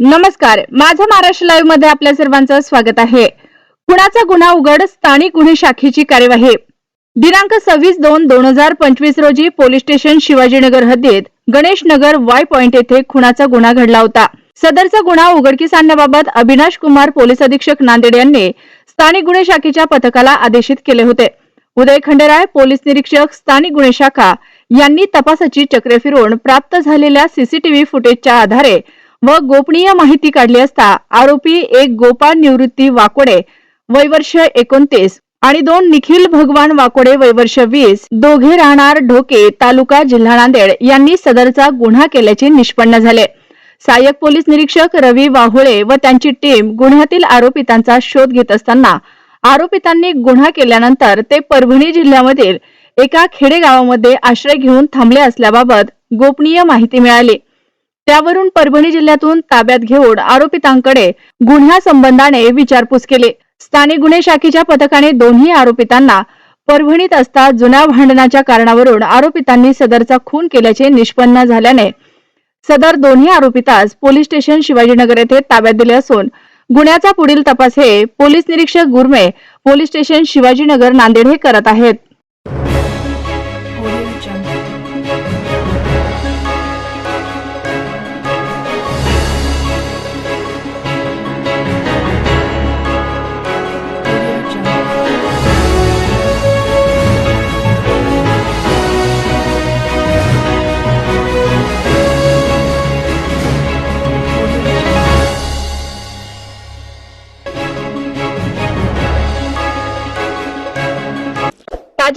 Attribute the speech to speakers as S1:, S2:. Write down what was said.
S1: नमस्कार. माझा महाराष्ट्र लाईव्हमध्ये आपल्या सर्वांचं स्वागत आहे. खुणाचा गुन्हा उघड स्थानिक गुन्हे शाखेची कार्यवाही? दिनांक सव्वीस दोन दोन हजार पंचवीस रोजी पोलीस स्टेशन शिवाजीनगर हद्दीत गणेश नगर वाय पॉइंट येथे खुणाचा गुन्हा घडला होता. सदरचा गुन्हा उघडकीस आणण्याबाबत अविनाश कुमार पोलीस अधीक्षक नांदेड यांनी स्थानिक गुन्हे शाखेच्या पथकाला आदेशित केले होते. उदय खंडेराय पोलीस निरीक्षक स्थानिक गुन्हे शाखा यांनी तपासाची चक्रे फिरवून प्राप्त झालेल्या सीसीटीव्ही फुटेजच्या आधारे व गोपनीय माहिती काढली असता आरोपी एक गोपाल निवृत्ती वाकोडे वयवर्ष एकोणतीस आणि दोन निखिल भगवान वाकोडे वयवर्ष वीस दोघे राहणार ढोके तालुका जिल्हा नांदेड यांनी सदरचा गुन्हा केल्याचे निष्पन्न झाले. सहाय्यक पोलीस निरीक्षक रवी वाहुळे व त्यांची टीम गुन्ह्यातील आरोपितांचा शोध घेत असताना आरोपितांनी गुन्हा केल्यानंतर ते परभणी जिल्ह्यामधील एका खेडेगावामध्ये आश्रय घेऊन थांबले असल्याबाबत गोपनीय माहिती मिळाली. त्यावरून परभणी जिल्ह्यातून ताब्यात घेऊन आरोपितांकडे गुन्ह्या संबंधाने विचारपूस केली. स्थानिक गुन्हे शाखेच्या पथकाने दोन्ही आरोपितांना परभणीत असता जुन्या भांडणाच्या कारणावरून आरोपितांनी सदरचा खून केल्याचे निष्पन्न झाल्याने सदर दोन्ही आरोपितास पोलीस स्टेशन शिवाजीनगर येथे ताब्यात दिले असून गुन्ह्याचा पुढील तपास हे पोलीस निरीक्षक गुरमे पोलीस स्टेशन शिवाजीनगर नांदेड हे करत आहेत.